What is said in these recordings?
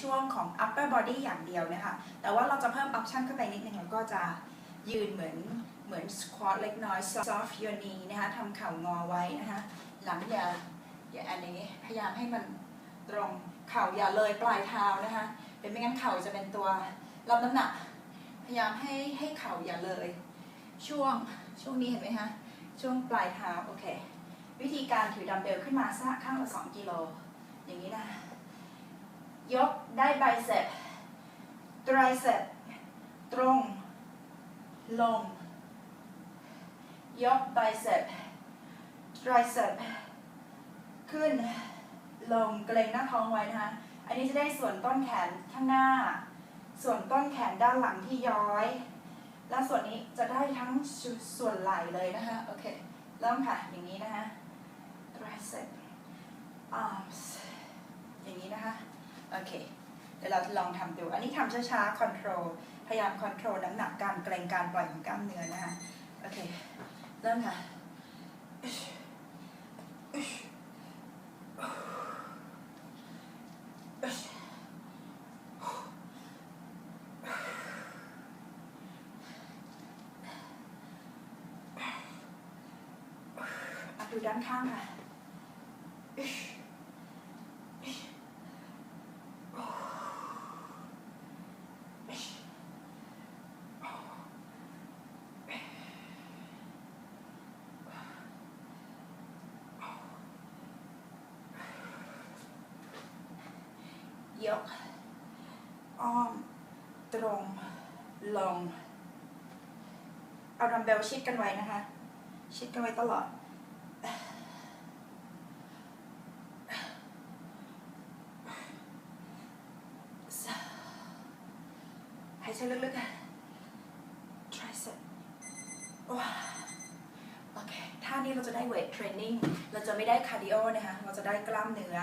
ช่วงของ upper body อย่างเดียวนะคะแต่ว่าเราจะเพิ่ม option เข้าไปนิดนึงแล้วก็จะยืนเหมือนเหมือน squat เล็กน้อย soft your knee นะคะทำเข่างอไว้นะคะหลังอย่าอย่าอันนี้พยายามให้มันตรงเข่าอย่าเลยปลายเท้านะคะเดี๋ยวไม่งั้นเข่าจะเป็นตัวรับน้ำหนัก พยายามให้ให้เข่าอย่าเลย ช่วงช่วงนี้เห็นไหมคะช่วงปลายเท้าโอเค วิธีการถือดัมเบลขึ้นมาสักข้างละ2กิโลอย่างนี้นะ ยกได้ไบเซปไตรเซปตรง ลง ยกไบเซปไตรเซปขึ้น ลงเกรงหน้าท้องไว้นะคะ อันนี้จะได้ส่วนต้นแขนข้างหน้า ส่วนต้นแขนด้านหลังที่ย้อย และส่วนนี้จะได้ทั้งส่วนไหล่เลยนะคะ โอเค เริ่มค่ะ อย่างนี้นะคะ tricep arms อย่างนี้นะคะ โอเค เดี๋ยวเราลองทำดู อันนี้ทำช้าๆ control พยายาม control น้ำหนักการเกรงการปล่อยของกล้ามเนื้อนะคะ โอเค เริ่มค่ะดูด้านข้างค่ะ ยก อ้อม ตรง ลง เอาดัมเบลชิดกันไว้นะคะ ชิดกันไว้ตลอด หายใจลึกๆค่ะ tricep ว้าโอเค ท่านี้เราจะได้เวทเทรนนิ่ง เราจะไม่ได้คาร์ดิโอนะคะ เราจะได้กล้ามเนื้อ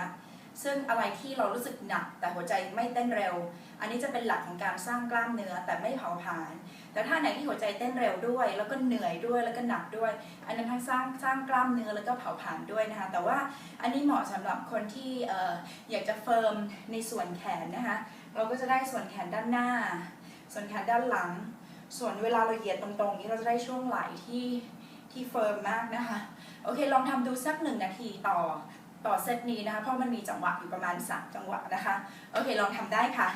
ซึ่งอะไรที่เรารู้สึกหนัก แต่หัวใจไม่เต้นเร็ว อันนี้จะเป็นหลักของการสร้างกล้ามเนื้อแต่ไม่เผาผลาญแต่ถ้าไหนที่หัวใจเต้นเร็วด้วย แล้วก็เหนื่อยด้วยแล้วก็หนักด้วย อันนั้นทั้งสร้างสร้างกล้ามเนื้อแล้วก็เผาผลาญด้วยนะคะ แต่ว่าอันนี้เหมาะสำหรับคนที่อออยากจะเฟิร์มในส่วนแขนนะคะ เราก็จะได้ส่วนแขนด้านหน้า ส่วนแขนด้านหลัง ส่วนเวลาเราเหยียดตรงๆนี้เราจะได้ช่วงไหล่ที่ที่เฟิร์มมากนะคะ โอเค ลองทำดูสักหนึ่งนาทีต่อ ต่อเซตนี้นะคะ เพราะมันมีจังหวะอยู่ประมาณ 3 จังหวะนะคะ โอเค ลองทำได้ค่ะ